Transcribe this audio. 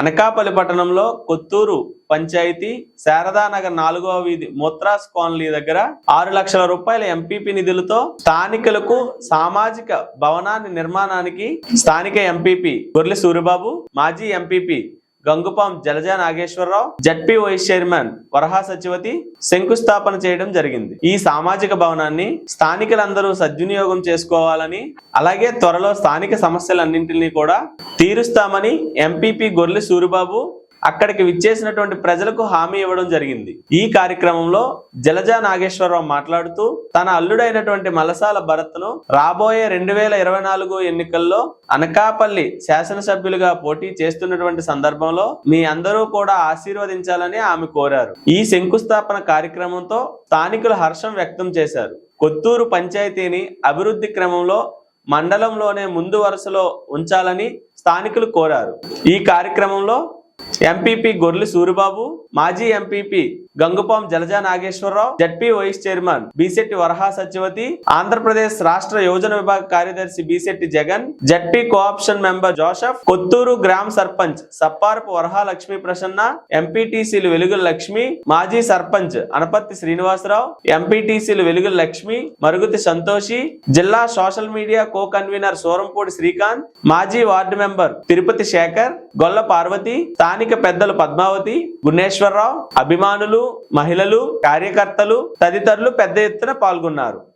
అనకాపల్లి పట్టణంలో కొత్తూరు పంచాయతీ శారదానగర్ నాలుగవ వీధి మోత్రాస్ కాలనీ దగ్గర ఆరు లక్షల రూపాయల ఎంపీపీ నిధులతో స్థానికులకు సామాజిక భవనాన్ని నిర్మాణానికి స్థానిక ఎంపీపీ గొర్రె సూరిబాబు మాజీ MPP Gangupam Jalaja Nageswararao ZP vice chairman Varaha సచివతి శంకుస్థాపన చేయడం జరిగింది. ఈ సామాజిక భవనాన్ని స్థానికులందరూ సద్వినియోగం చేసుకోవాలని అలాగే త్వరలో స్థానిక సమస్యలన్నింటినీ కూడా తీరుస్తామని ఎంపీపీ గొర్రె సూరిబాబు అక్కడికి విచ్చేసినటువంటి ప్రజలకు హామీ ఇవ్వడం జరిగింది. ఈ కార్యక్రమంలో జలజా నాగేశ్వరరావు మాట్లాడుతూ తన అల్లుడైనటువంటి మలసాల భరత్ను రాబోయే రెండు వేల ఇరవై నాలుగు ఎన్నికల్లో అనకాపల్లి శాసనసభ్యులుగా పోటీ చేస్తున్నటువంటి సందర్భంలో మీ అందరూ కూడా ఆశీర్వదించాలని ఆమె కోరారు. ఈ శంకుస్థాపన కార్యక్రమంతో స్థానికులు హర్షం వ్యక్తం చేశారు. కొత్తూరు పంచాయతీని అభివృద్ధి క్రమంలో మండలంలోనే ముందు వరుసలో ఉంచాలని స్థానికులు కోరారు. ఈ కార్యక్రమంలో ఎంపీపీ గొర్రెల సూరిబాబు మాజీ MPP Gangupam Jalaja Nageswararao ZP vice chairman Beesetti Varaha Satyavathi Andhra Pradesh రాష్ట్ర యోజన విభాగ కార్యదర్శి Beesetti Jagan ZP co option member Joseph Kothuru గ్రామ సర్పంచ్ సప్పారపు వరహా లక్ష్మీ ప్రసన్న ఎంపీటీసీలు వెలుగుల లక్ష్మి మాజీ సర్పంచ్ అనపత్తి శ్రీనివాసరావు ఎంపీటీసీలు వెలుగుల లక్ష్మి మరుగుతి సంతోషి జిల్లా social media co convener Sorampudi Srikanth మాజీ వార్డు మెంబర్ తిరుపతి శేఖర్ గొల్ల పార్వతి స్థానిక పెద్దలు పద్మావతి గుణేశ్వరరావు అభిమానులు మహిళలు కార్యకర్తలు తదితరులు పెద్ద ఎత్తున పాల్గొన్నారు.